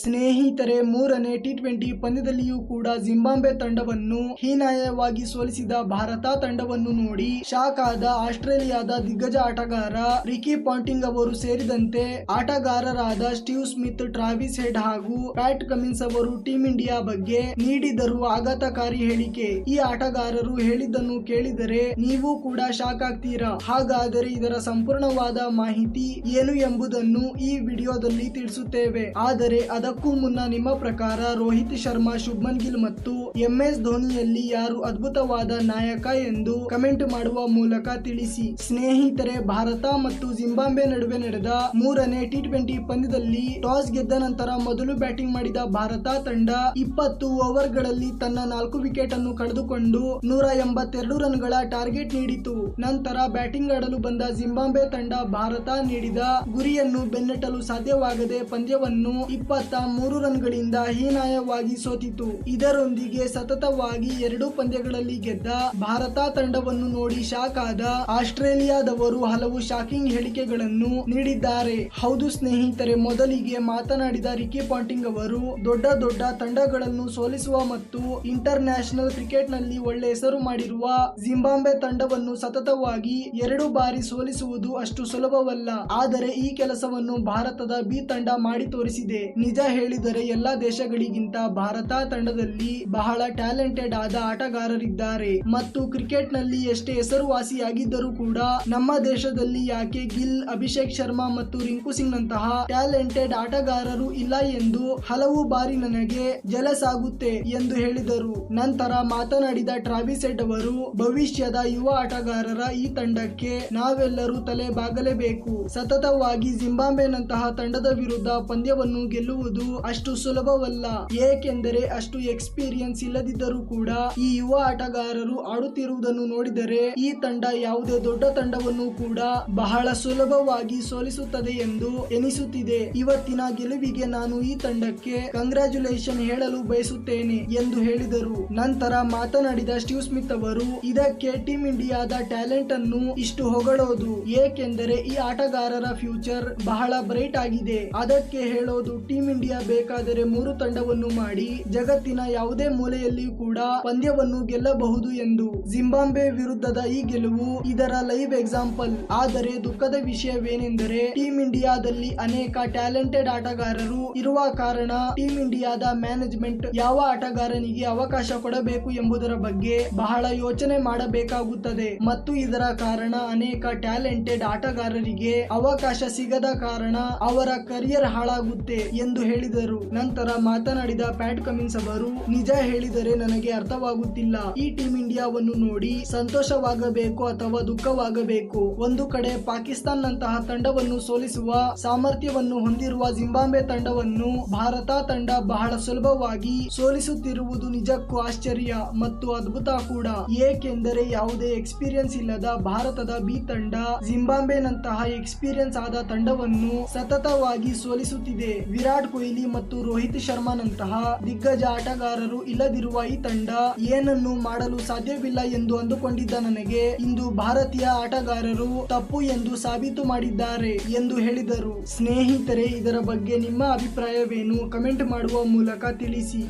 ಸ್ನೇಹಿತರೆ, ಮೂರನೇ T twenty ಪಂದ್ಯದಲ್ಲಿಯೂ ಕೂಡ ಜಿಂಬಾಬ್ವೆ ತಂಡವನ್ನು ಹೀನಾಯವಾಗಿ ಸೋಲಿಸಿದ ಭಾರತ ತಂಡವನ್ನು ನೋಡಿ ಶಾಕ್ ಆದ ಆಸ್ಟ್ರೇಲಿಯಾದ ದಿಗ್ಗಜ ಆಟಗಾರ ರಿಕಿ ಪಾಂಟಿಂಗ್ ಅವರು ಸೇರಿದಂತೆ ಆಟಗಾರರಾದ ಸ್ಟೀವ್ ಸ್ಮಿತ್, ಟ್ರಾವಿಸ್ ಹೆಡ್ ಹಾಗೂ ಪ್ಯಾಟ್ ಕಮಿನ್ಸ್ ಅವರು ಟೀಂ ಇಂಡಿಯಾ ಬಗ್ಗೆ ನೀಡಿದರು ಆಘಾತಕಾರಿ ಹೇಳಿಕೆ. ಈ ಆಟಗಾರರು ಹೇಳಿದ್ದನ್ನು ಕೇಳಿದರೆ ನೀವು ಕೂಡ ಶಾಕ್ ಆಗ್ತೀರಾ? ಹಾಗಾದರೆ ಇದರ ಸಂಪೂರ್ಣವಾದ ಮಾಹಿತಿ ಏನು ಎಂಬುದನ್ನು ಈ ವಿಡಿಯೋದಲ್ಲಿ ತಿಳಿಸುತ್ತೇವೆ. ಆದರೆ ಅದಕ್ಕೂ ಮುನ್ನ ನಿಮ್ಮ ಪ್ರಕಾರ ರೋಹಿತ್ ಶರ್ಮಾ, ಶುಭ್ಮನ್ ಗಿಲ್ ಮತ್ತು ಎಂ ಎಸ್ ಧೋನಿಯಲ್ಲಿ ಯಾರು ಅದ್ಭುತವಾದ ನಾಯಕ ಎಂದು ಕಮೆಂಟ್ ಮಾಡುವ ಮೂಲಕ ತಿಳಿಸಿ. ಸ್ನೇಹಿತರೆ, ಭಾರತ ಮತ್ತು ಜಿಂಬಾಬ್ವೆ ನಡುವೆ ನಡೆದ ಮೂರನೇ ಟಿ ಟ್ವೆಂಟಿ ಪಂದ್ಯದಲ್ಲಿ ಟಾಸ್ ಗೆದ್ದ ನಂತರ ಮೊದಲು ಬ್ಯಾಟಿಂಗ್ ಮಾಡಿದ ಭಾರತ ತಂಡ ಇಪ್ಪತ್ತು ಓವರ್ಗಳಲ್ಲಿ ತನ್ನ ನಾಲ್ಕು ವಿಕೆಟ್ ಅನ್ನು ಕಳೆದುಕೊಂಡು ನೂರ ಎಂಬತ್ತೆರಡು ರನ್ಗಳ ಟಾರ್ಗೆಟ್ ನೀಡಿತು. ನಂತರ ಬ್ಯಾಟಿಂಗ್ ಆಡಲು ಬಂದ ಜಿಂಬಾಬ್ವೆ ತಂಡ ಭಾರತ ನೀಡಿದ ಗುರಿಯನ್ನು ಬೆನ್ನಟ್ಟಲು ಸಾಧ್ಯವಾಗದೆ ಪಂದ್ಯವನ್ನು ಇಪ್ಪತ್ತ ಮೂರು ರನ್ಗಳಿಂದ ಹೀನಾಯವಾಗಿ ಸೋತಿತು. ಇದರೊಂದಿಗೆ ಸತತವಾಗಿ ಎರಡು ಪಂದ್ಯಗಳಲ್ಲಿ ಗೆದ್ದ ಭಾರತ ತಂಡವನ್ನು ನೋಡಿ ಶಾಕ್ ಆದ ಆಸ್ಟ್ರೇಲಿಯಾದವರು ಹಲವು ಶಾಕಿಂಗ್ ಹೇಳಿಕೆಗಳನ್ನು ನೀಡಿದ್ದಾರೆ. ಹೌದು ಸ್ನೇಹಿತರೆ, ಮೊದಲಿಗೆ ಮಾತನಾಡಿದ ರಿಕಿ ಪಾಂಟಿಂಗ್ ಅವರು, ದೊಡ್ಡ ದೊಡ್ಡ ತಂಡಗಳನ್ನು ಸೋಲಿಸುವ ಮತ್ತು ಇಂಟರ್ ನ್ಯಾಷನಲ್ ಕ್ರಿಕೆಟ್ನಲ್ಲಿ ಒಳ್ಳೆ ಹೆಸರು ಮಾಡಿರುವ ಜಿಂಬಾಬ್ವೆ ತಂಡವನ್ನು ಸತತವಾಗಿ ಎರಡು ಬಾರಿ ಸೋಲಿಸುವುದು ಅಷ್ಟು ಸುಲಭವಲ್ಲ. ಆದರೆ ಈ ಕೆಲಸವನ್ನು ಭಾರತದ ಬಿ ತಂಡ ಮಾಡಿ ತೋರಿಸಿದೆ. ನಿಜ ಹೇಳಿದರೆ ಎಲ್ಲ ದೇಶಗಳಿಗಿಂತ ಭಾರತ ತಂಡದಲ್ಲಿ ಬಹಳ ಟ್ಯಾಲೆಂಟೆಡ್ ಆದ ಆಟಗಾರರಿದ್ದಾರೆ. ಮತ್ತು ಕ್ರಿಕೆಟ್ನಲ್ಲಿ ಎಷ್ಟೇ ಹೆಸರುವಾಸಿಯಾಗಿದ್ದರೂ ಕೂಡ ನಮ್ಮ ದೇಶದಲ್ಲಿ ಯಾಕೆ ಗಿಲ್, ಅಭಿಷೇಕ್ ಶರ್ಮಾ ಮತ್ತು ರಿಂಕು ಸಿಂಗ್ ನಂತಹ ಟ್ಯಾಲೆಂಟೆಡ್ ಆಟಗಾರರು ಇಲ್ಲ ಎಂದು ಹಲವು ಬಾರಿ ನನಗೆ ಜಲಸಾಗುತ್ತೆ ಎಂದು ಹೇಳಿದರು. ನಂತರ ಮಾತನಾಡಿದ ಟ್ರಾವಿಸ್ ಅವರು, ಭವಿಷ್ಯದ ಯುವ ಆಟಗಾರರ ಈ ತಂಡಕ್ಕೆ ನಾವೆಲ್ಲರೂ ತಲೆ ಬಾಗಲೇಬೇಕು ಸತತವಾಗಿ ಜಿಂಬಾಬ್ವೆನಂತಹ ತಂಡದ ವಿರುದ್ಧ ಪಂದ್ಯವನ್ನು ಗೆಲ್ಲುವುದು ಅಷ್ಟು ಸುಲಭವಲ್ಲ. ಏಕೆಂದರೆ ಅಷ್ಟು ಎಕ್ಸ್ಪೀರಿಯನ್ಸ್ ಇಲ್ಲದಿದ್ದರೂ ಕೂಡ ಈ ಯುವ ಆಟಗಾರರು ಆಡುತ್ತಿರುವುದನ್ನು ನೋಡಿದರೆ ಈ ತಂಡ ಯಾವುದೇ ದೊಡ್ಡ ತಂಡವನ್ನು ಕೂಡ ಬಹಳ ಸುಲಭವಾಗಿ ಸೋಲಿಸುತ್ತದೆ ಎಂದು ಎನಿಸುತ್ತಿದೆ. ಇವತ್ತಿನ ಗೆಲುವಿಗೆ ನಾನು ಈ ತಂಡಕ್ಕೆ ಕಂಗ್ರಾಚುಲೇಷನ್ ಹೇಳಲು ಬಯಸುತ್ತೇನೆ ಎಂದು ಹೇಳಿದರು. ನಂತರ ಮಾತನಾಡಿದ ಸ್ಟೀವ್ ಸ್ಮಿತ್ ಅವರು, ಇದಕ್ಕೆ ಟೀಮ್ ಇಂಡಿಯಾದ ಟ್ಯಾಲೆಂಟ್ ಅನ್ನು ಇಷ್ಟು ಹೊಗಳೋದು, ಏಕೆಂದರೆ ಈ ಆಟಗಾರರ ಫ್ಯೂಚರ್ ಬಹಳ ಬ್ರೈಟ್ ಆಗಿದೆ. ಅದಕ್ಕೆ ಹೇಳೋದು ಟೀಮ್ ಇಂಡಿಯಾ ಬೇಕಾದರೆ ಮೂರು ತಂಡವನ್ನು ಮಾಡಿ ಜಗತ್ತಿನ ಯಾವುದೇ ಮೂಲೆಯಲ್ಲಿಯೂ ಕೂಡ ಪಂದ್ಯವನ್ನು ಗೆಲ್ಲಬಹುದು ಎಂದು ಜಿಂಬಾಬ್ವೆ ವಿರುದ್ಧದ ಈ ಗೆಲುವು ಇದರ ಲೈವ್ ಎಕ್ಸಾಂಪಲ್ ಆದರೆ ದುಃಖದ ವಿಷಯವೇನೆಂದರೆ ಟೀಮ್ ಇಂಡಿಯಾದಲ್ಲಿ ಅನೇಕ ಟ್ಯಾಲೆಂಟೆಡ್ ಆಟಗಾರರು ಇರುವ ಕಾರಣ ಟೀಮ್ ಇಂಡಿಯಾದ ಮ್ಯಾನೇಜ್ಮೆಂಟ್ ಯಾವ ಆಟಗಾರನಿಗೆ ಅವಕಾಶ ಕೊಡಬೇಕು ಎಂಬುದರ ಬಗ್ಗೆ ಬಹಳ ಯೋಚನೆ ಮಾಡಬೇಕಾಗುತ್ತದೆ. ಮತ್ತು ಇದರ ಕಾರಣ ಅನೇಕ ಟ್ಯಾಲೆಂಟೆಡ್ ಆಟಗಾರರಿಗೆ ಅವಕಾಶ ಸಿಗದ ಕಾರಣ ಅವರ ಕರಿಯರ್ ಹಾಳಾಗುತ್ತೆ ಎಂದು ಹೇಳಿದರು. ನಂತರ ಮಾತನಾಡಿದ ಪ್ಯಾಟ್ ಕಮಿನ್ಸ್ ಅವರು ನಿಜ ಹೇಳಿದರೆ ನನಗೆ ಅರ್ಥವಾಗುತ್ತಿಲ್ಲ. ಈ ಟೀಮ್ ಇಂಡಿಯಾವನ್ನು ನೋಡಿ ಸಂತೋಷವಾಗಬೇಕು ಅಥವಾ ದುಃಖವಾಗಬೇಕು. ಒಂದು ಕಡೆ ಪಾಕಿಸ್ತಾನ್ ನಂತಹ ತಂಡವನ್ನು ಸೋಲಿಸುವ ಸಾಮರ್ಥ್ಯವನ್ನು ಹೊಂದಿರುವ ಜಿಂಬಾಬ್ವೆ ತಂಡವನ್ನು ಭಾರತ ತಂಡ ಬಹಳ ಸುಲಭವಾಗಿ ಸೋಲಿಸುತ್ತಿರುವುದು ನಿಜಕ್ಕೂ ಆಶ್ಚರ್ಯ ಮತ್ತು ಅದ್ಭುತ ಕೂಡ. ಏಕೆಂದರೆ ಯಾವುದೇ ಎಕ್ಸ್ಪೀರಿಯನ್ಸ್ ಇಲ್ಲದ ಭಾರತದ ಬಿ ತಂಡ ಜಿಂಬಾಬ್ವೆನಂತಹ ಎಕ್ಸ್ಪೀರಿಯನ್ಸ್ ಆದ ತಂಡವನ್ನು ಸತತವಾಗಿ ಸೋಲಿಸುತ್ತಿದೆ. ವಿರಾಟ್ ಕೊಹ್ಲಿ ಮತ್ತು ರೋಹಿತ್ ಶರ್ಮಾನಂತಹ ದಿಗ್ಗಜ ಆಟಗಾರರು ಇಲ್ಲದಿರುವ ಈ ತಂಡ ಏನನ್ನು ಮಾಡಲು ಸಾಧ್ಯವಿಲ್ಲ ಎಂದು ಅಂದುಕೊಂಡಿದ್ದ ನನಗೆ ಇಂದು ಭಾರತೀಯ ಆಟಗಾರರು ತಪ್ಪು ಎಂದು ಸಾಬೀತು ಮಾಡಿದ್ದಾರೆ ಎಂದು ಹೇಳಿದರು. ಸ್ನೇಹಿತರೆ, ಇದರ ಬಗ್ಗೆ ನಿಮ್ಮ ಅಭಿಪ್ರಾಯವೇನು? ಕಮೆಂಟ್ ಮಾಡುವ ಮೂಲಕ ತಿಳಿಸಿ.